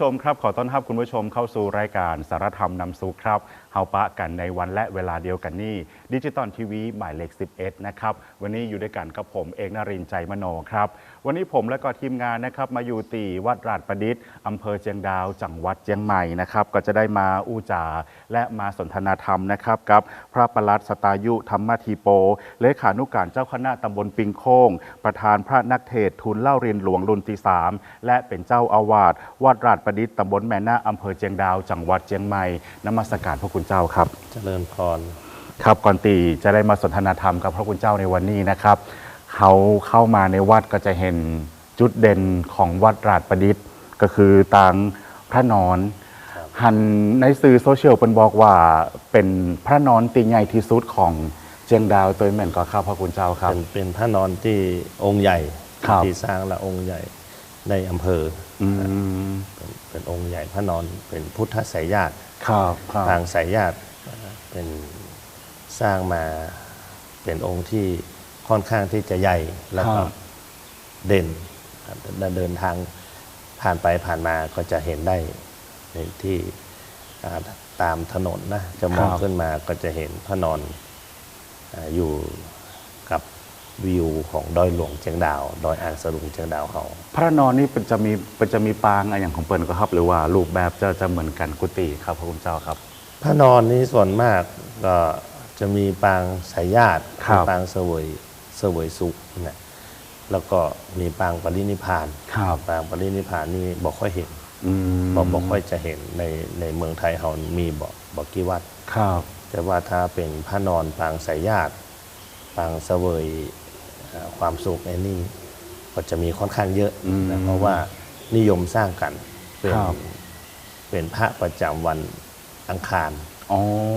คุณผู้ชมครับ ขอต้อนรับคุณผู้ชมเข้าสู่รายการสารธรรมนำสุขครับเฮาปะกันในวันและเวลาเดียวกันนี่ ดิจิตอลทีวีหมายเลข 11 นะครับ วันนี้อยู่ด้วยกันกับผมเอกนรินใจมโนครับ วันนี้ผมและก็ทีมงานนะครับมาอยู่ตีวัดราชประดิษฐ์อำเภอเจียงดาว จังหวัดเจียงใหม่นะครับ ก็จะได้มาอู้จาและมาสนทนาธรรมนะครับกับพระประหลัดสตายุธรรมทีโป เลขานุการเจ้าคณะตำบลปิงโค้งประธานพระนักเทศทุนเล่าเรียนหลวงรุ่นที่สามและเป็นเจ้าอาวาสวัดราชประดิษฐ์ตำบลแม่นาอำเภอเจียงดาว จังหวัดเจียงใหม่นมัสการพระคุณเจ้าครับ เจริญพร ครับก่อนตีจะได้มาสนทนาธรรมกับพระคุณเจ้าในวันนี้นะครับ เขาเข้ามาในวัดก็จะเห็นจุดเด่นของวัดราชประดิษฐ์ ก็คือต่างพระนอนครับหันในสื่อโซเชียลเป็นบอกว่าเป็นพระนอนตีใหญ่ที่สุดของเจียงดาวตัวเหมือนก็ครับพระคุณเจ้าครับ เป็นเป็นพระนอนที่องค์ใหญ่ครับที่สร้างและองค์ใหญ่ในอำเภออืมเป็นเป็นองค์ใหญ่พระนอนเป็นพุทธสายญาติครับครับทางสายญาติเป็น สร้างมาเป็นองค์ที่ค่อนข้างที่จะใหญ่แล้วคก็รับเด่นครับเดินทางผ่านไปผ่านมาก็จะเห็นได้ในที่อ่าตามถนนนะจะมองครับขึ้นมาก็จะเห็นพระนอนอาอยู่กับวิวของดอยหลวงเชียงดาวดอยอ่างสะลุงเชียงดาวเขาพระนอนนี่เป็นจะมีเป็นจะมีปางอะไรอย่างของเปิ่นก็ครับหรือว่ารูปแบบจะจะเหมือนกันกุฏิครับพระคุณเจ้าครับ พระนอนนี้ส่วนมากก็ จะมีปางสายญาติครับ มีปางเสวยเสวยสุขนะแล้วก็มีปางปรินิพพาน ครับปางปรินิพพานนี่บอกค่อยเห็นอืมบอกบอกค่อยจะเห็นในในเมืองไทยเรามีบอกบอกกี่วัด ครับ แต่ว่าถ้าเป็นพระนอนปางสายญาติปางเสวยเอ่อความสุขในนี่ก็จะมีค่อนข้างเยอะอืมนะเพราะว่านิยมสร้างกันเป็นครับ เป็นพระประจำวันอังคารอ๋อ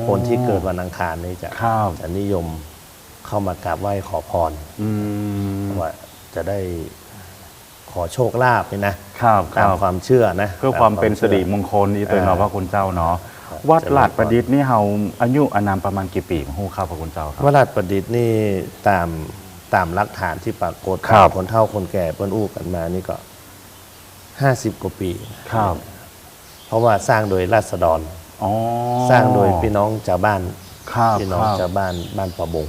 คนที่เกิดวันอังคารนี่จะครับจะนิยมเข้ามากราบไหว้ขอพรอืมว่าจะได้ขอโชคลาภนี่นะครับคตามรับความเชื่อนะเพื่อความเป็นสิริมตงคลนี่ตัวเนาะอ่าพระคุณเจ้าเนาะครับวัดลาดประดิษฐ์นี่เฮาอายุอานามประมาณกี่ปีของฮู้ครับพระคุณเจ้าครับวราชประดิษฐ์นี่ตามตามหลักฐานที่ปรากฏครับคนเฒ่าคนแก่เพิ่นอู้กันมานี่ก็ห้าสิบกว่าปีครับ เพราะว่าสร้างโดยราษฎรอ๋อ สร้างโดยพี่น้องชาวบ้านครับพี่น้องครับชาวบ้านบ้านประบง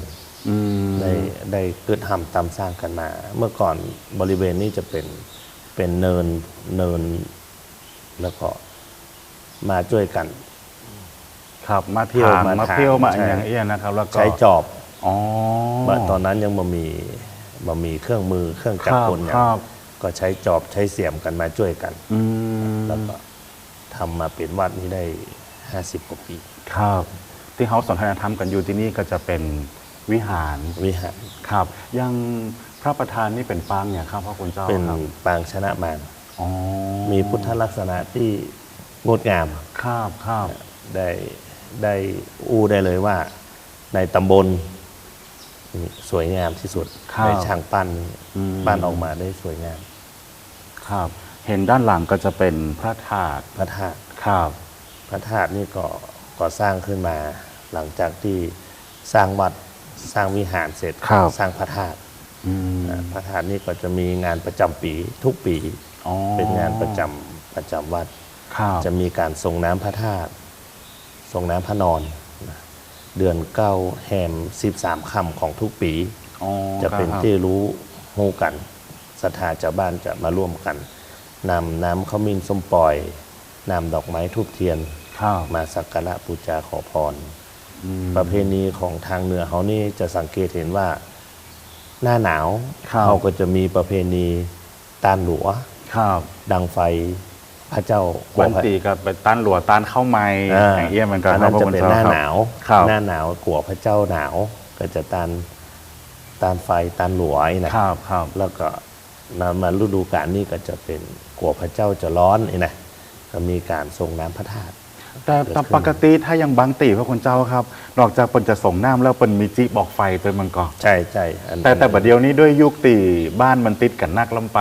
อืมได้ได้เกิดทำตามสร้างกันมา เมื่อก่อนบริเวณนี้จะเป็นเป็นเนินเนินแล้วก็มาช่วยกันครับมาเที่ยวทางมามาทางเที่ยวมาใช่อย่างเอี้ยนะครับ แล้วก็ใช้จอบอ๋อว่าตอนนั้นยังมามีมามีเครื่องมือเครื่องจักรกลอย่าคงรับก็ใช้จอบใช้เสียมกันมาช่วยกันอืมแล้วก็ทำมาเป็นวัดนี้ได้ ห้าสิบกว่าปีครับ ที่เขาสนทนาธรรมกันอยู่ที่นี่ก็จะเป็นวิหารวิหารครับอยังพระประธานนี่เป็นปางเนี่ยครับพระคุณเจ้าเป็นครับปางชนะมารอ๋อมีพุทธลักษณะที่งดงามครับครับได้ได้อู้ได้เลยว่า ในตำบลนี่สวยงามที่สุดครับในช่างปั้นอืมปั้นออกมาได้สวยงาม ครับ เห็นด้านหลังก็จะเป็นพระธาตุพระธาตุครับพ ระธาตุนี่ก็ก่อสร้างขึ้นมาหลังจากที่สร้างวัดสร้างวิหารเสร็จครับสร้างพระธาตุอืมนะพระธาตุนี่ก็จะมีงานประจำปีทุกปีอ๋อเป็นงานประจำประจำวัด ครับจะมีการส่งน้ำพระธาตุส่งน้ำพระนอนนะเดือนเก้าแฮมสิบสามค่ำของทุกปี อ๋อจะเป็นครับที่รู้หูกันศรัทธาชาวบ้านจะมาร่วมกันนำน้ำข้าวมิ้นส้มปล่อยนำดอกไม้ทูบเทียนครับ มาสักการะบูชาขอพรอืมประเพณีของทางเหนือเขานี่จะสังเกตเห็นว่าหน้าหนาวครับเขาก็จะมีประเพณีตานหลัวครับดังไฟพระเจ้าวันตีก็ไปต้านหลัวต้านเข้าไม้อ่าอย่างเอี้ยมันก็อันนั้นครับจะเป็นพรหคุณน้าจ้หนาวครับหน้าหนาวกลัวพระเจ้าหนาว ก็จะตานตานไฟตานหลวไอ้นะครับครับแล้วก็นามาฤดูกาลนี้ก็จะเป็นกลัวพระเจ้าจะร้อนไอ้นะก็มีการส่งน้ำพระธาตุ แต่ตามปกติถ้ายังบางตีพระคุณเจ้าครับนอกจากเปินจะส่งน้ำแล้วเปินมีจิบอกไฟตัวมันก็ใช่ใช่อันแต่แต่บัดเดียวนี้ด้วยยุคตีบ้านมันติดกันนักลำไป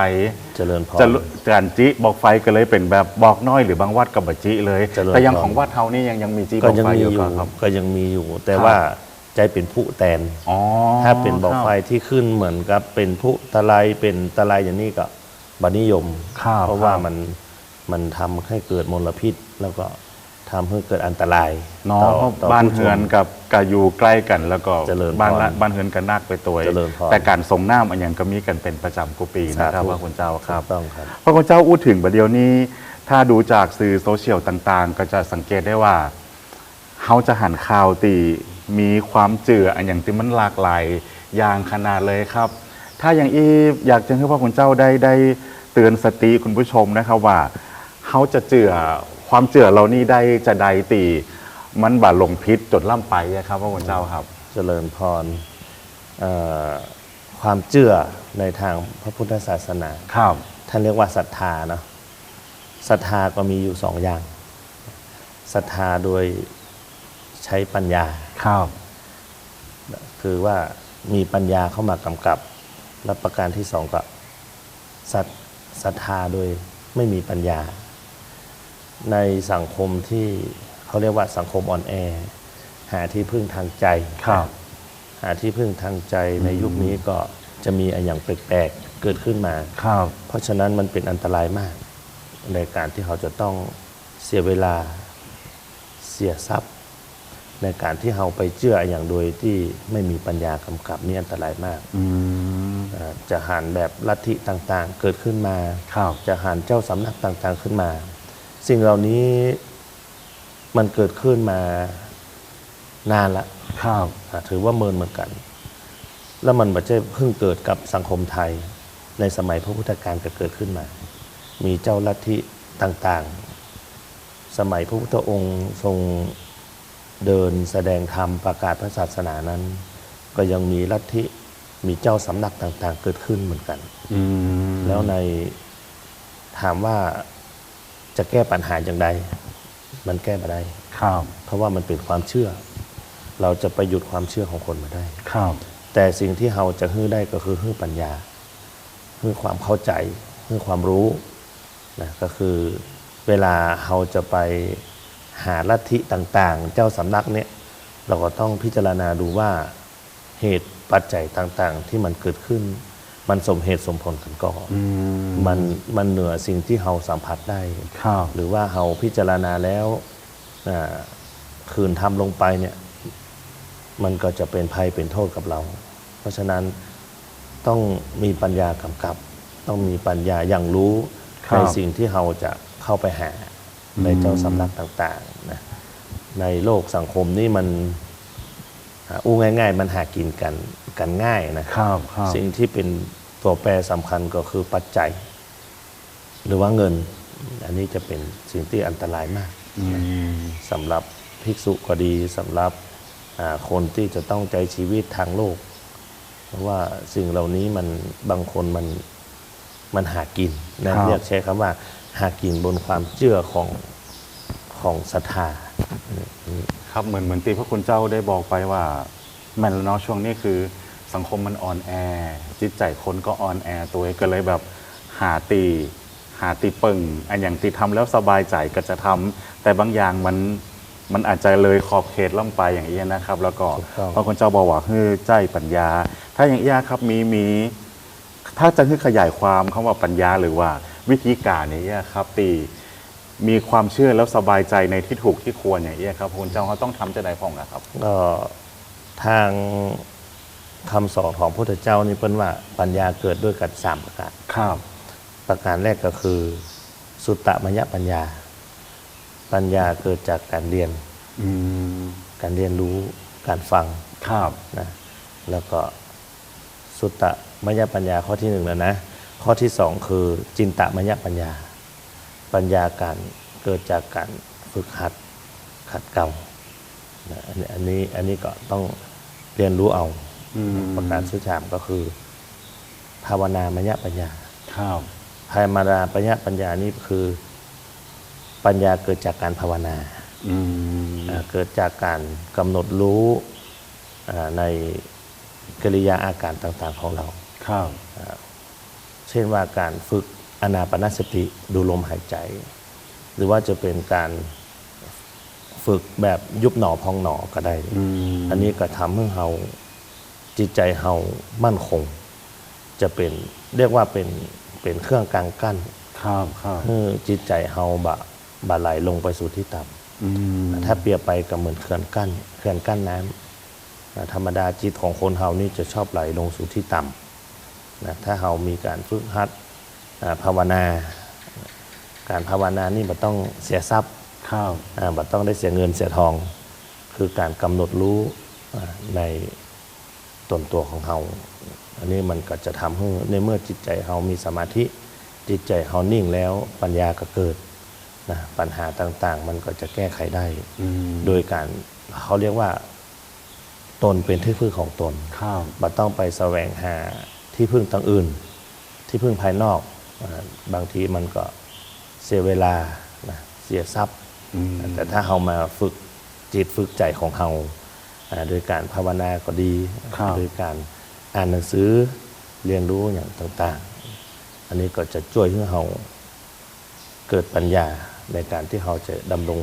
เจริญพร จะการจิบอกไฟก็เลยเป็นแบบบอกน้อยหรือบางวัดกับบัจิเลย เจริญแต่ยังพรของวัดเฮานี่ยังยังมีจิบก็อกยังไฟมีอยู่อยู่ก่อนครับ ก็ยังมีอยู่ แต่ครับ ว่าใจเป็นผู้แตน อ๋อถ้าเป็นบอกครับไฟที่ขึ้นเหมือนกับเป็นผู้ตะไลเป็นตะไลอย่างนี้ก็บนิยม ครับเพราะว่าครับมันมันทำให้เกิดมลพิษแล้วก็ ทำให้เกิดอันตรายเนาะต่อเพราะต่อบ้านผู้ชม เฮือนกับกาอยู่ใกล้กันแล้วก็เจริญพรบ้านละบ้านเฮือนกันนักไปตัวเจริญพรแต่การส่งน้ำอันอย่างก็มีกันเป็นประจำกุปีนะครับสาธุว่าคุณเจ้าครับถูกต้องครับ พระคุณเจ้าอู้ถึงประเดี๋ยวนี้ ถ้าดูจากสื่อโซเชียลต่างๆ ก็จะสังเกตได้ว่าเขาจะหันข่าวตีมีความเจืออันอย่างที่มันหลากหลายอย่างขนาดเลยครับ ถ้าอย่างอีอยากจะให้พระคุณเจ้าได้ได้เตือนสติคุณผู้ชมนะครับว่าเขาจะเจือ ความเจือเรานี่ได้จะใดตีมันบาดลงพิษจนล่ำไปอะครับพระคุณเจ้าครับ เจริญพรเอ่อความเชื่อในทางพระพุทธศาสนาครับท่านเรียกว่าศรัทธาเนาะศรัทธาก็มีอยู่สองอย่างศรัทธาโดยใช้ปัญญาครับคือว่ามีปัญญาเข้ามากำกับ และประการที่สองก็ศรัทศรัทธาโดยไม่มีปัญญา ในสังคมที่เขาเรียกว่าสังคมอ่อนแอ หาที่พึ่งทางใจครับหาที่พึ่งทางใจในยุคนี้ก็จะมีอนอย่างแปลกๆเกิดขึ้นมาครับเพราะฉะนั้นมันเป็นอันตรายมาก ในการที่เขาจะต้องเสียเวลาเสียทรัพย์ ในการที่เราไปเชื่ออย่างโดยที่ไม่มีปัญญากำกับนี่อันตรายมากอืมอ่าจะหันแบบลัทธิต่างๆ เกิดขึ้นมาครับจะหันเจ้าสำนักต่างๆขึ้นมา สิ่งเหล่านี้มันเกิดขึ้นมานานละครับอ่าถือว่าเมินเหมือนกัน แล้วมันไม่ใช่เพิ่งเกิดกับสังคมไทย ในสมัยพระพุทธการก็เกิดขึ้นมา มีเจ้าลัทธิต่างๆ สมัยพระพุทธองค์ทรงเดินแสดงธรรมประกาศพระศาสนานั้น ก็ยังมีลัทธิมีเจ้าสำนักต่างๆ เกิดขึ้นเหมือนกันอืมแล้วในถามว่า จะแก้ปัญหาอย่างไรมันแก้มาได้ครับ เพราะว่ามันเป็นความเชื่อ เราจะไปหยุดความเชื่อของคนมาได้ครับ แต่สิ่งที่เราจะฮื้อได้ก็คือฮื้อปัญญาฮื้อความเข้าใจฮื้อความรู้นะก็คือเวลาเราจะไปหาลัทธิต่างๆ เจ้าสำนักเนี่ยเราก็ต้องพิจารณาดูว่าเหตุปัจจัยต่างๆ ที่มันเกิดขึ้น มันสมเหตุสมผลกันก่อนอืมมันมันเหนือสิ่งที่เราสัมผัสได้ครับหรือว่าเราพิจารณาแล้วอ่าคืนทำลงไปเนี่ยมันก็จะเป็นภัยเป็นโทษกับเรา เพราะฉะนั้นต้องมีปัญญากำกับ ต้องมีปัญญาอย่างรู้ครับในสิ่งที่เราจะเข้าไปหาอืมในเจ้าสำนักต่างๆนะในโลกสังคมนี่มัน อ่าอู้ง่าย ๆ มันหากินกันกันง่ายนะครับครับสิ่งที่เป็นตัวแปรสำคัญก็คือปัจจัย หรือว่าเงิน อันนี้จะเป็นสิ่งที่อันตรายมากอืมสำหรับภิกษุก็ดีสำหรับอ่าคนที่จะต้องใจชีวิตทางโลก เพราะว่าสิ่งเหล่านี้มันบางคนมันมันหากินนะครับเรียกใช้คำว่าหากินบนความเชื่อของของศรัทธา ครับเหมือนเหมือนตีพระคุณเจ้าได้บอกไปว่าแม่นแล้วเนาะช่วงนี้คือสังคมมันอ่อนแอ จิตใจคนก็อ่อนแอตัวเองก็เลยแบบหาตีหาตีปึงอันอย่างตีทำแล้วสบายใจก็จะทำแต่บางอย่างมันมันอาจจะเลยขอบเขตล่ำไปอย่างนี้นะครับ แล้วก็พระคุณเจ้าบอกว่าเฮ้ใจปัญญา ถ้าอย่างนี้ครับมีมีถ้าจะให้ขยายความคำว่าปัญญาหรือว่าวิธีการนี้ครับตี มีความเชื่อแล้วสบายใจในที่ถูกที่ควรอย่างนี้ยครับพระคุณเจ้าเขาต้องทำจะไหนพ่องนะครับ ก็ทางคำสอนของพระพุทธเจ้านี่เป็นว่าปัญญาเกิดด้วยกันสามประการ ครับ ประการแรกก็คือ สุตตมยปัญญา ปัญญาเกิดจากการเรียน อืมการเรียนรู้การฟังครับนะแล้วก็สุตตมยปัญญาข้อที่หนึ่งแล้วนะ ข้อที่สองคือจินตมยปัญญา ปัญญาการเกิดจากการฝึกหัดขัดเกลานะอันนี้อันนี้อันนี้ก็ต้องเรียนรู้เอาอืมประการสุดท้ายก็คือ ภาวนามยปัญญาครับภายมาราปัญญาปัญญานี่คือ ปัญญาเกิดจากการภาวนาอืมอ่าเกิดจากการกำหนดรู้อ่าในกิริยาอาการต่างๆของเราครับเช่นว่าการฝึก อนาปนสติดูลมหายใจ หรือว่าจะเป็นการฝึกแบบยุบหนอพองหนอก็ได้อืมอันนี้ก็ทำให้เราจิตใจเรามั่นคง จะเป็นเรียกว่าเป็นเป็นเครื่องกลางกั้นคครับครับเมื่อจิตใจเฮาบะบะไหลลงไปสู่ที่ต่ำอืมถ้าเปรียบไปกับเหมือนเขื่อนกั้นเขื่อนกั้นน้ำนะธรรมดาจิตของคนเฮานี่จะชอบไหลลงสู่ที่ต่ำนะถ้าเฮามีการฝึกหัดอ่า ภาวนา การภาวนานี่มันต้องเสียทรัพย์ครับอ่ามันต้องได้เสียเงินเสียทอง คือการกำหนดรู้อ่าในตนตัวของเฮาอันนี้มันก็จะทำให้ในเมื่อจิตใจเฮามีสมาธิจิตใจเฮานิ่งแล้วปัญญาก็เกิดนะปัญหาต่าง ๆ มันก็จะแก้ไขได้อืมโดยการเขาเรียกว่า ตนเป็นที่พึ่งของตนครับบัต้องไปแสวงหาที่พึ่งต่างอื่น ที่พึ่งภายนอกอ่า บางทีมันก็เสียเวลานะเสียทรัพย์อืมแต่ถ้าเรามาฝึกจิตฝึกใจของเราอ่าโดยการภาวนาก็ดีครับโดยการอ่านหนังสือเรียนรู้อย่างต่างๆ อันนี้ก็จะช่วยให้เราเกิดปัญญาในการที่เราจะดำรง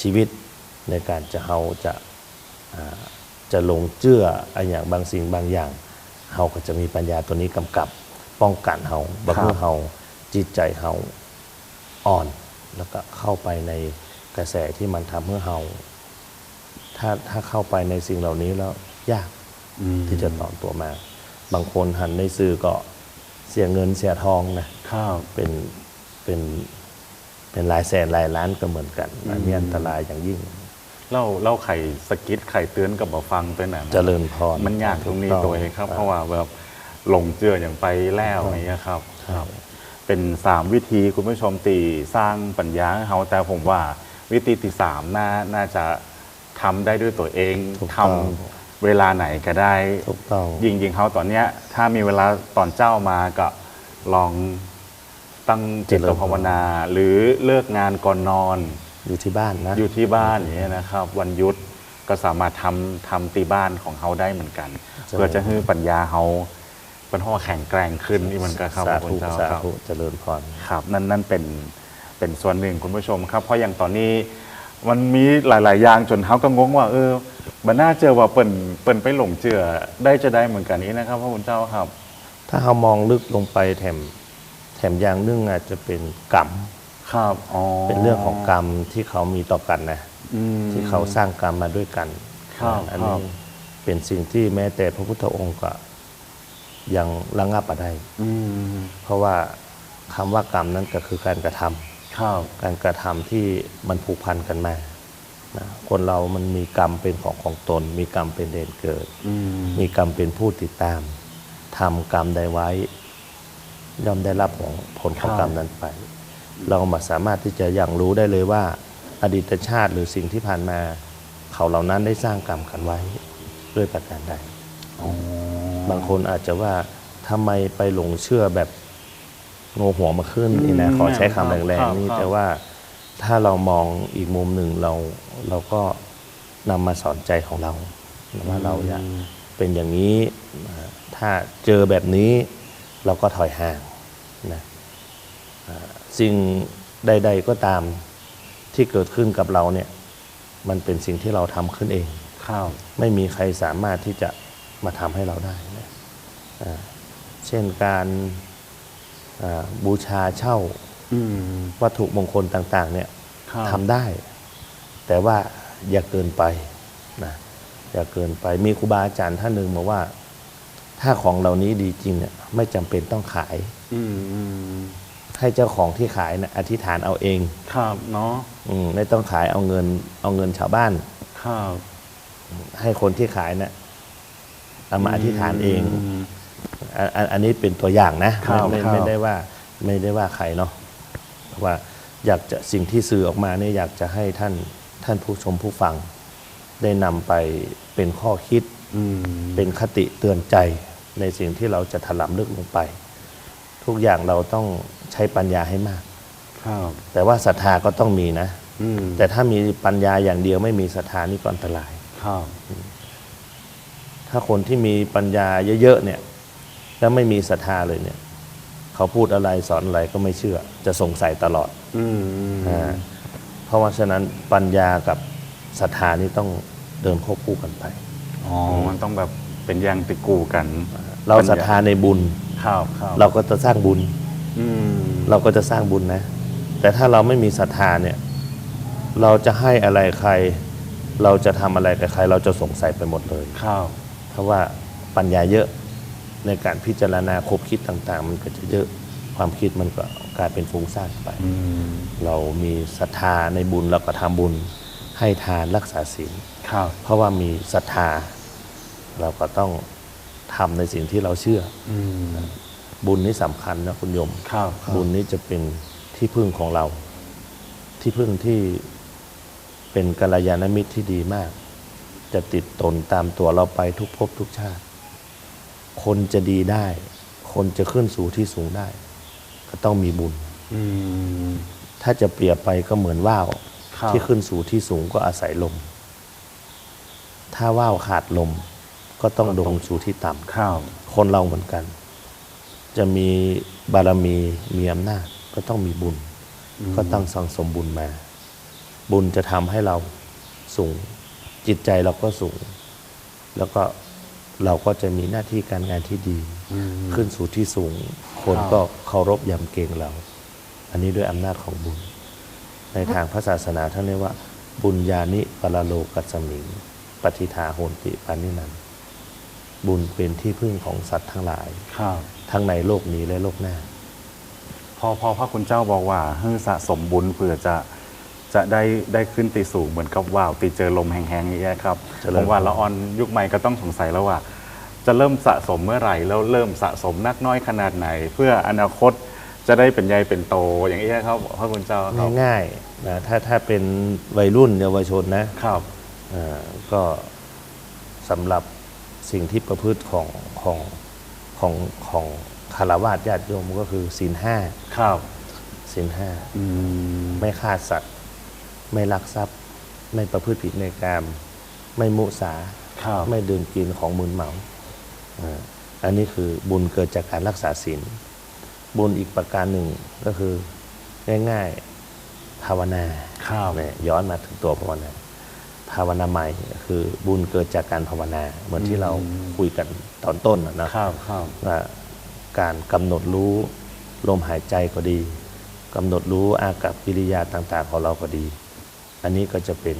ชีวิตในการจะเราจะอ่าจะลงเชื่ออะไรอย่างบางสิ่งบางอย่างเราก็จะมีปัญญาตัวนี้กำกับป้องกันเราบัเพื่อเรา จิตใจเราอ่อน แล้วก็เข้าไปในกระแสที่มันทำให้เราถ้าถ้าเข้าไปในสิ่งเหล่านี้แล้วยากอืมที่จะต่อตัวมา บางคนหันในสื่อก็เสียเงินเสียทองนะครับเป็นเป็นเป็นหลายแสนหลายล้านก็เหมือนกันอันนี้อันตรายอย่างยิ่งเล่าเล่าไข่สกิดไข่เตือนกับมาฟังตัวไหนเจริญพรมันยากตรงนี้ถูกตัวเองครับ เพราะว่าแบบหลงเจืออย่างไปแล้วอย่างเงี้ยครับใช่ครับ เป็นสามวิธีคุณผู้ชมตีสร้างปัญญาให้เขาแต่ผมว่าวิธีที่สามน่าน่าจะทำได้ด้วยตัวเองถูกทต้องำเวลาไหนก็ได้ ถูกต้อง ยิงยิงเขาตอนเนี้ย ถ้ามีเวลาตอนเจ้ามาก็ลองตั้งจิตภาวนา หรือเลิกงานก่อนนอน อยู่ที่บ้านนะ อยู่ที่บ้านอย่างเงี้ยนะครับ วันหยุทธก็สามารถทำทำตีบ้านของเขาได้เหมือนกันใช่เพื่อจะให้ปัญญาเขา เป็นห่อแข็งแกร่งขึ้นนี่มันก็ครับสาคุธุณเจ้าสาครับธุเจริญพรครับนั่นนั่นเป็นเป็นส่วนหนึ่งคุณผู้ชมครับ เพราะอย่างตอนนี้มันมีหลาย ๆ อย่างจนเขาก็งงว่า เออมันน่าเจอว่าเปิ่นเปิ่นไปหลงเจือได้จะได้เหมือนกันนี้นะครับพระคุณเจ้าครับ ถ้าเรามองลึกลงไปแถมแถมอย่างหนึงอาจจะเป็นกรรมครับอ๋อเป็นเรื่องของกรรมที่เขามีต่อกันนะอืมที่เขาสร้างกรรมมาด้วยกันครับอันครันี้บเป็นสิ่งที่แม้แต่พระพุทธองค์ก็ ยังระงับมาได้อืมเพราะว่าคำว่ากรรมนั้นก็คือการกระทำครับการกระทำที่มันผูกพันกันมานะคนเรามันมีกรรมเป็นของของตน มีกรรมเป็นเดนเกิดอืมมีกรรมเป็นผู้ติดตามทำกรรมใดไว้ ย่อมได้รับของผลของกรรมนั้นไป เรามาสามารถที่จะยังรู้ได้เลยว่า อดีตชาติหรือสิ่งที่ผ่านมา เขาเหล่านั้นได้สร้างกรรมกันไว้ด้วยประการใดอ๋อ บางคนอาจจะว่าทำไมไปหลงเชื่อแบบโงหัวมาขึ้นนี่นะขอใช้คำแรงๆนี่แต่ว่าถ้าเรามองอีกมุมหนึ่งเราเราก็นำมาสอนใจของเราว่าเราอยากเป็นอย่างนี้นะถ้าเจอแบบนี้เราก็ถอยห่างนะอ่าสิ่งใด ๆก็ตามที่เกิดขึ้นกับเราเนี่ยมันเป็นสิ่งที่เราทำขึ้นเองครับไม่มีใครสามารถที่จะมาทำให้เราได้นะอ่า เช่นการอ่าบูชาเช่าอืมวัตถุมงคลต่างๆเนี่ยครับทำได้ แต่ว่าอย่าเกินไปนะอย่าเกินไปมีครูบาอาจารย์ท่านหนึ่งบอกว่า ถ้าของเหล่านี้ดีจริงเนี่ยไม่จำเป็นต้องขายอืมอืมให้เจ้าของที่ขายนะอธิษฐานเอาเอง ครับเนาะอมไม่ต้องขายเอาเงิน เอาเงินชาวบ้าน ครับ ให้คนที่ขายนะ่ะเอามาอธิษฐานเองม อันอันอันนี้เป็นตัวอย่างนะครับไม่ครับ ไม่ได้ว่าไม่ได้ว่าใครเนาะว่าอยากจะสิ่งที่สื่อออกมาเนี่ยอยากจะให้ท่านท่านผู้ชมผู้ฟัง ได้นำไปเป็นข้อคิดอืม เป็นคติเตือนใจในสิ่งที่เราจะถลำลึกลงไป ทุกอย่างเราต้องใช้ปัญญาให้มาก ครับ แต่ว่าศรัทธาก็ต้องมีนะ อืมแต่ถ้ามีปัญญาอย่างเดียวไม่มีศรัทธานี่ก็อันตราย ครับ ถ้าคนที่มีปัญญาเยอะๆเนี่ย แล้วไม่มีศรัทธาเลยเนี่ย เขาพูดอะไรสอนอะไรก็ไม่เชื่อ จะสงสัยตลอดอืมอ่าเพราะว่าฉะนั้นปัญญากับศรัทธานี่ต้องเดินควบคู่กันไป อ๋อ มันต้องแบบเป็นอย่างติดกูกัน เราศรัทธาในบุญครับครับเราก็จะสร้างบุญออืมเราก็จะสร้างบุญนะ แต่ถ้าเราไม่มีศรัทธาเนี่ย เราจะให้อะไรใคร เราจะทำอะไรกับใคร เราจะสงสัยไปหมดเลยครับเพราะว่าปัญญาเยอะ ในการพิจารณาคบคิดต่างๆ มันก็จะเยอะความคิดมันก็กลายเป็นฟุ้งซ่านไปอืมเรามีศรัทธาในบุญเราก็ทำบุญให้ทานรักษาศีลครับเพราะว่ามีศรัทธา เราก็ต้องทำในสิ่งที่เราเชื่ออืมบุญนี้สำคัญนะคุณโยมครับบุญนี้จะเป็นที่พึ่งของเรา ที่พึ่งที่เป็นกัลยาณมิตรที่ดีมาก จะติดตนตามตัวเราไปทุกภพทุกชาติ คนจะดีได้ คนจะขึ้นสู่ที่สูงได้ ก็ต้องมีบุญอืมถ้าจะเปรียบไปก็เหมือนว่าวครับที่ขึ้นสู่ที่สูงก็อาศัยลม ถ้าว่าวขาดลม ก็ต้องลงสู่ที่ต่ำครับคนเราเหมือนกัน จะมีบารมีมีอำนาจก็ต้องมีบุญ ก็ต้องสังสมบุญมา บุญจะทำให้เราสูง จิตใจเราก็สูง แล้วก็ เราก็จะมีหน้าที่การงานที่ดีอืมขึ้นสู่ที่สูง คนครับก็เคารพยำเกรงเรา อันนี้ด้วยอำนาจของบุญ ในทางพระศาสนาท่านเรียกว่า บุญญานิปรโลกัสสมิงปฏิทาโหนติปานินันบุญเป็นที่พึ่งของสัตว์ทั้งหลายครับทั้งในโลกนี้และโลกหน้า พอพอพระคุณเจ้าบอกว่าให้สะสมบุญเพื่อจะ จะได้ได้ขึ้นตีสูงเหมือนกับว่าวตีเจอลมแห้งๆอย่างเงี้ยครับเจริญผมว่าละออนยุคใหม่ก็ต้องสงสัยแล้วว่า จะเริ่มสะสมเมื่อไหร่แล้วเริ่มสะสมนักน้อยขนาดไหน เพื่ออนาคตจะได้เป็นใหญ่เป็นโตอย่างเงี้ยครับพระคุณเจ้าครับง่ายๆนะถ้าถ้าเป็นวัยรุ่นเยาวชนนะครับอ่าก็สำหรับสิ่งที่ประพฤติของของของของคารวะญาติโยมก็คือศีลห้าครับศีลห้าอืมไม่ฆ่าสัตว์ ไม่ลักทรัพย์ ไม่ประพฤติผิดในกาม ไม่มุสาครับไม่ดื่มกินของมึนเมาอ่าอันนี้คือบุญเกิดจากการรักษาศีล บุญอีกประการหนึ่งก็คือง่ายๆภาวนาครับเนี่ยย้อนมาถึงตัวภาวนา ภาวนาใหม่คือบุญเกิดจากการภาวนา เหมือนที่เราคุยกันตอนต้นนะนะครับครับว่าการกำหนดรู้ลมหายใจก็ดีกำหนดรู้อากับกิริยาต่าง ๆ ของเราก็ดี อันนี้ก็จะเป็น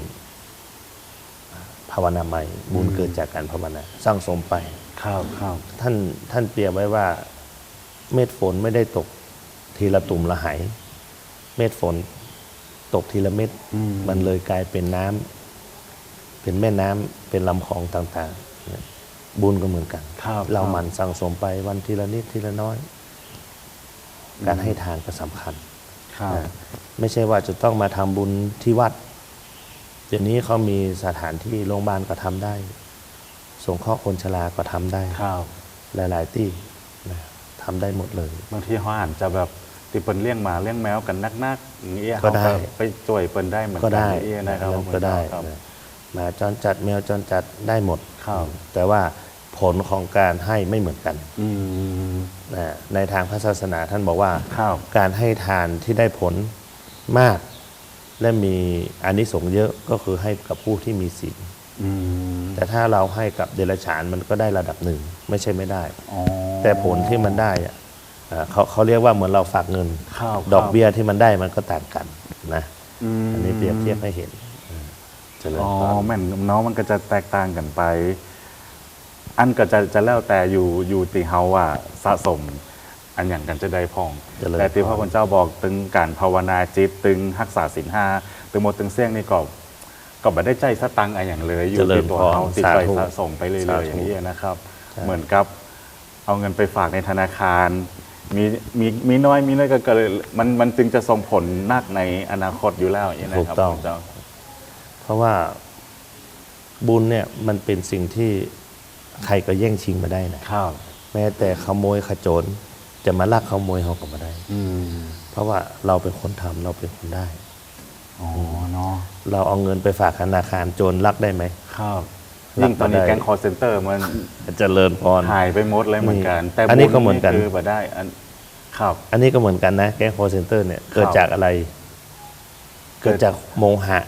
ภาวนาใหม่บุญเกิดจากการภาวนาสร้างสมไปครับครับท่านท่านเปรียบไว้ว่าเม็ดฝนไม่ได้ตกทีละตุ่มละไหายเม็ดฝนตกทีละเม็ดอืมมันเลยกลายเป็นน้ำเป็นแม่น้ำเป็นลำคลองต่างๆเนี่ยบุญก็เหมือนกันครับเราครับหมั่นสั่งสมไปวันทีละนิดทีละน้อย การให้ทานก็สำคัญครับนะไม่ใช่ว่าจะต้องมาทำบุญที่วัด เดี๋ยวนี้เขามีสถานที่โรงพยาบาลก็ทำได้สงเคราะห์คนชราก็ทำได้ครับหลาย ๆ ที่นะทำได้หมดเลยบางทีเขาอาจจะแบบติเปินเลี้ยงหมาเลี้ยงแมวกันนักๆอย่างเงี้ยก็ได้เขาไปจ่วยเปินได้เหมือนก็กันได้อย่างเงี้ยนะครับก็ได้ครับนะหมาจรจัดแมวจรจัดได้หมดครับแต่ว่าผลของการให้ไม่เหมือนกันอืมนะในทางพระศาสนาท่านบอกว่าครับการให้ทานที่ได้ผลมาก และมีอานิสงส์เยอะก็คือให้กับผู้ที่มีศีลอืมแต่ถ้าเราให้กับเดรัจฉานมันก็ได้ระดับหนึ่งไม่ใช่ไม่ได้อ๋อแต่ผลที่มันได้อะอ่าเขาเขาเรียกว่าเหมือนเราฝากเงินครับดอกเบี้ยที่มันได้มันก็ต่างกันนะมอันนี้เปรียบเทียบให้เห็นอืมเจริญอ๋อพรแม่นเนาะมันก็จะแตกต่างกันไป อันก็จะจะแล้วแต่อยู่อยู่ตีเฮาว่าสะสม อันอย่างกันจะได้พองเจริญแต่ที่พรพระคุณเจ้าบอกตึงการภาวนาจิตตึงรักษาศีลห้าตึงหมดตึงเสี่ยงนี่ก็ก็บ่ได้ใจสตังค์อะไรอย่างเลย อยู่เจริญที่ตัวพรเขาติดสาใจธุสะสมไปเรื่อยสาๆธุอย่างนี้นะครับใช่เหมือนกับเอาเงินไปฝากในธนาคาร มีมีมีน้อยมีน้อยก็เกิดมันมันจึงจะส่งผลนักในอนาคตอยู่แล้วอย่างนี้นะครับถูกต้องพระคุณเจ้าเพราะว่าบุญเนี่ยมันเป็นสิ่งที่ใครก็แย่งชิงมาได้นะ ครับ แม้แต่ขโมยขโจร จะมาลักขโมยเขาก็มาได้อืมเพราะว่าเราเป็นคนทำเราเป็นคนได้อ๋อเนาะเราเอาเงินไปฝากธนาคารโจรลักได้ไหมครับรับยิ่งตอนนี้มาได้แก๊งคอร์เซนเตอร์มันเจริญพรหายไปหมดเลยเหมือนกัน แต่อันนี้บุญก็เหมือนกันคือแบบได้อันครับ อันนี้ก็เหมือนกันนะ แก๊งโคเซนเตอร์เนี่ยเกิดจากอะไร เกิเกิดดจากโมหะ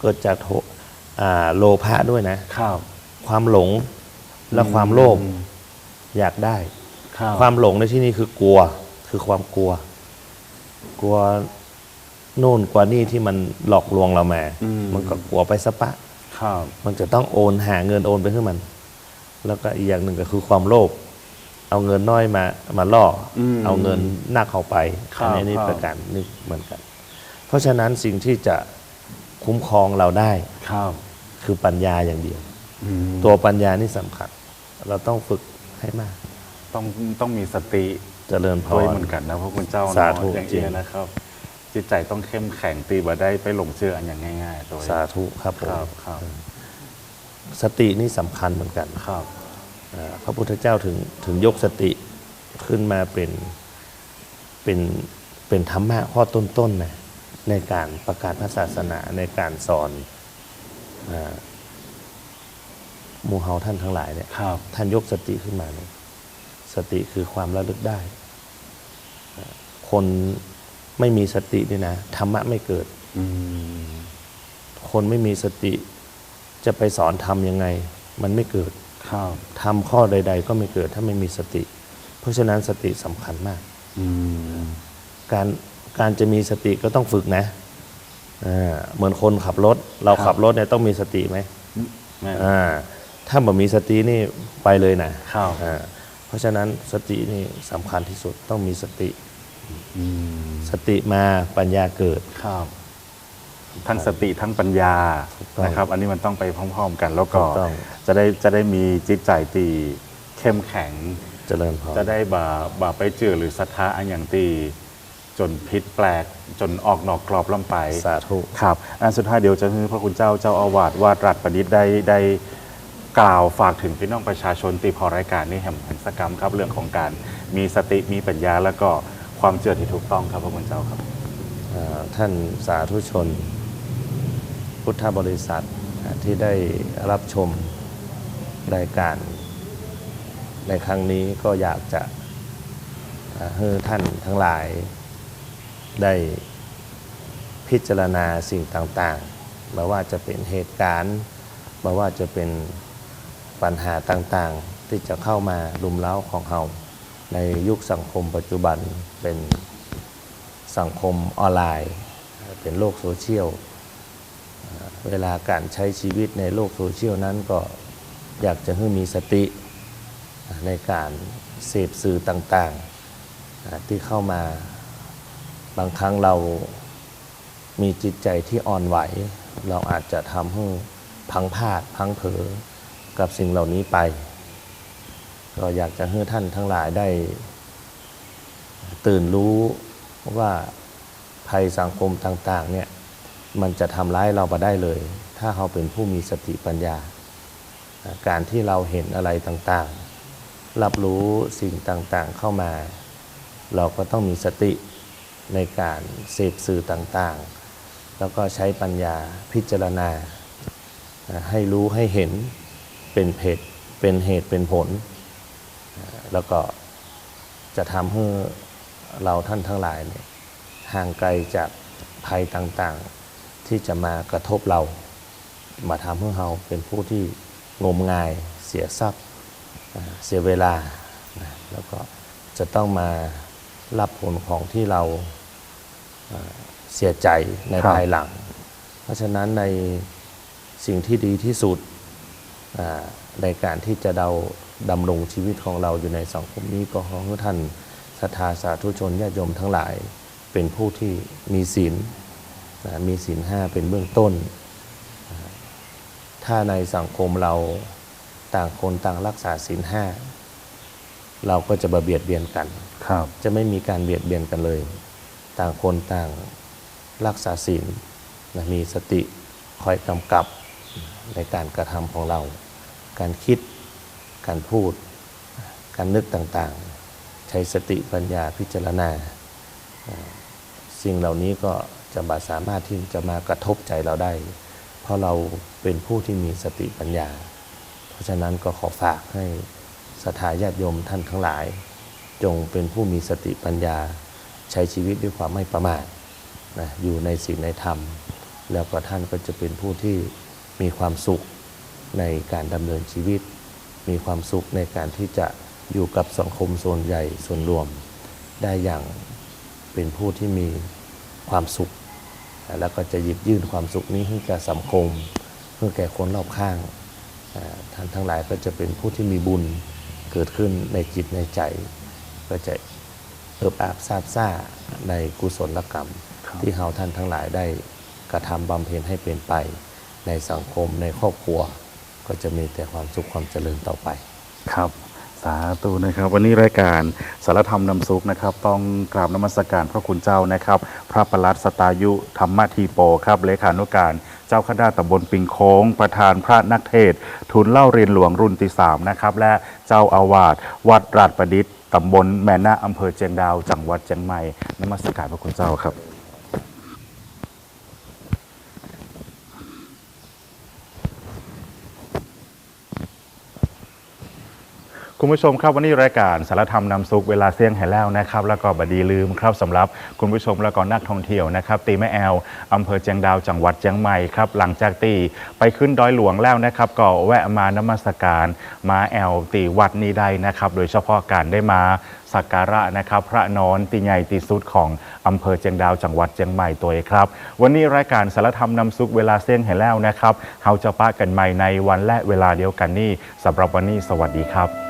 เกิดจากโทอ่าโลภะด้วยนะครับ ความหลงและความโลภอืมอยากได้ ครับความหลงในที่นี้คือกลัว คือความกลัว กลัวโน่นกว่านี่ที่มันหลอกลวงเรามาอืมมันก็กลัวไปสะปะครับมันจะต้องโอนหาเงินโอนไปให้มัน แล้วก็อีกอย่างหนึ่งก็คือความโลภเอาเงินน้อยมามาล่ออมเอาเงินหนักเข้าไปครับอันนี้นี่ครับประการนี่เหมือนกัน เพราะฉะนั้นสิ่งที่จะคุ้มครองเราได้ครับคือปัญญาอย่างเดียวอืมตัวปัญญานี่สำคัญ เราต้องฝึกให้มาก ต้องต้องมีสติเจริญพด้วยร เหมือนกันนะพระคุณเจ้าเนะสาธุอย่างจริเอีงยนะครับ จิตใจต้องเข้มแข็งตีบ่ได้ไปหลงเชื่ออันอย่างง่ายๆตัวเองสาธุครับผคมรับครับสตินี่สำคัญเหมือนกันครับอ่าพระพุทธเจ้าถึงถึงยกสติขึ้นมาเป็นเป็นเป็นธรรมะข้อต้นๆนะในการประกาศพระศาสนาในการสอนอาหมู่เฮาท่านทั้งหลายเนี่ย ครับ ท่านยกสติขึ้นมาเนี่ย สติคือความระลึกได้อ่าคนไม่มีสตินี่นะธรรมะไม่เกิดอืมคนไม่มีสติจะไปสอนทำยังไง มันไม่เกิดครับทำข้อใด ๆ ก็ไม่เกิดถ้าไม่มีสติ เพราะฉะนั้นสติสำคัญมากอืมการการจะมีสติก็ต้องฝึกนะอ่าเหมือนคนขับรถ เราขับรถเนี่ยต้องมีสติไหมแม่อ่าถ้าบ่มีสตินี่ไปเลยนะครับอ่า เพราะฉะนั้นสตินี่สำคัญที่สุดต้องมีสติอืมสติมาปัญญาเกิด ครับทั้งสติทั้งปัญญาถูกต้องนะครับ อันนี้มันต้องไปพร้อม ๆ กันแล้วก็ถูกต้องจะได้จะได้มีจิตใจตีเข้มแข็งเจริญพรจะได้บ่าบ่าไปเจอหรือศรัทธาอันอย่างตีจนพิษแปลกจนออกนอกกรอบล่ำไปสาธุครับอันสุดท้ายเดี๋ยวจะให้พระคุณเจ้าเจ้าอาวาสวาดรัฐประดิษฐ์ได้ได้ กล่าวฝากถึงพี่น้องประชาชนตีพอรายการนี้แห่งแห่งสกรรมครับเรื่องของการมีสติมีปัญญา แล้วก็ความเชื่อที่ถูกต้องครับพระคุณเจ้าครับท่านสาธุชน พุทธบริษัทที่ได้รับชมรายการ ในครั้งนี้ก็อยากจะให้ท่านทั้งหลายได้พิจารณาสิ่งต่างๆไม่ว่าจะเป็นเหตุการณ์ไม่ว่าจะเป็น ปัญหาต่างๆ ที่จะเข้ามาลุมเล้าของเราในยุคสังคมปัจจุบันเป็นสังคมออนไลน์ เป็นโลกโซเชียล เวลาการใช้ชีวิตในโลกโซเชียลนั้นก็อยากจะให้มีสติในการเสพสื่อต่างๆ ที่เข้ามาบางครั้งเรามีจิตใจที่อ่อนไหว เราอาจจะทำให้พังพลาดพังเผลอ กับสิ่งเหล่านี้ไป ก็อยากจะให้ท่านทั้งหลายได้ ตื่นรู้ว่าภัยสังคมต่าง ๆ เนี่ย มันจะทำร้ายเราไปได้เลย ถ้าเราเป็นผู้มีสติปัญญา การที่เราเห็นอะไรต่างๆ รับรู้สิ่งต่างๆเข้ามา เราก็ต้องมีสติในการเสพสื่อต่างๆ แล้วก็ใช้ปัญญาพิจารณาให้รู้ให้เห็น เป็นเพจเป็นเหตุเป็นผล แล้วก็จะทำให้เราท่านทั้งหลายเนี่ยห่างไกลจากภัยต่างๆ ที่จะมากระทบเรา มาทำให้เราเป็นผู้ที่งมงายเสียทรัพย์อ่าเสียเวลา แล้วก็จะต้องมารับผลของที่เราเสียใจในภายหลัง เพราะฉะนั้นในสิ่งที่ดีที่สุด ในการที่จะเราดำรงชีวิตของเราอยู่ในสังคมนี้ก็ขอให้ท่านศรัทธาสาธุชนญาติโยมทั้งหลาย เป็นผู้ที่มีศีลนะมีศีลห้าเป็นเบื้องต้นอ่าถ้าในสังคมเราต่างคนต่างรักษาศีลห้าเราก็จะบเบียดเบียนกันครับ จะไม่มีการเบียดเบียนกันเลย ต่างคนต่างรักษาศีลนะมีสติคอยกำกับ ในการกระทำของเรา การคิด การพูด การนึกต่างๆ ใช้สติปัญญาพิจารณา สิ่งเหล่านี้ก็จะบาสามารถที่จะมากระทบใจเราได้ เพราะเราเป็นผู้ที่มีสติปัญญา เพราะฉะนั้นก็ขอฝากให้สถาญาติโยมท่านทั้งหลาย จงเป็นผู้มีสติปัญญา ใช้ชีวิตด้วยความไม่ประมาทนะอยู่ในศีลในธรรม แล้วก็ท่านก็จะเป็นผู้ที่ มีความสุขในการดำเนินชีวิต มีความสุขในการที่จะอยู่กับสังคมส่วนใหญ่ส่วนรวม ได้อย่างเป็นผู้ที่มีความสุข แล้วก็จะหยิบยื่นความสุขนี้ให้แก่สังคมให้แก่คนรอบข้างอ่าท่านทั้งหลายก็จะเป็นผู้ที่มีบุญเกิดขึ้นในจิตในใจ ก็จะเอิบอาบซาบซ่าในกุศลกรรมครับที่เราท่านทั้งหลายได้กระทำบำเพ็ญให้เป็นไป ในสังคมในครอบครัว ก็จะมีแต่ความสุขความเจริญต่อไปครับสาธุนะครับ วันนี้รายการสารธรรมนำสุขนะครับ ต้องกราบนมัสการพระคุณเจ้านะครับ พระประหลัดสตายุธรรมทีโปครับเลขานุการเจ้าคณะตำบลปิงโค้ง ประธานพระนักเทศ ทุนเล่าเรียนหลวงรุ่นที่สามนะครับ และเจ้าอาวาสวัดราชประดิษฐ์ตำบลแม่นาอำเภอเจียงดาว จังหวัดเชียงใหม่นมัสการพระคุณเจ้าครับ คุณผู้ชมครับวันนี้รายการสารธรรมนำสุขเวลาเสี่ยงแห่แล้วนะครับแล้วก็บดีลืมครับสำหรับคุณผู้ชมแล้วก็นักท่องเที่ยวนะครับตีแม่แอลอำเภอเจียงดาวจังหวัดเชียงใหม่ครับหลังจากตีไปขึ้นดอยหลวงแล้วนะครับก็แวะมานมัสการมาแอลตีวัดนี้ได้นะครับโดยเฉพาะการได้มาสักการะนะครับพระนอนตีใหญ่ตีสุดของอำเภอเจียงดาวจังหวัดเชียงใหม่ตัวเองครับ วันนี้รายการสารธรรมนำสุขเวลาเสี่ยงแห่แล้วนะครับเฮาจะปะกันใหม่ในวันและเวลาเดียวกันนี้สำหรับวันนี้สวัสดีครับ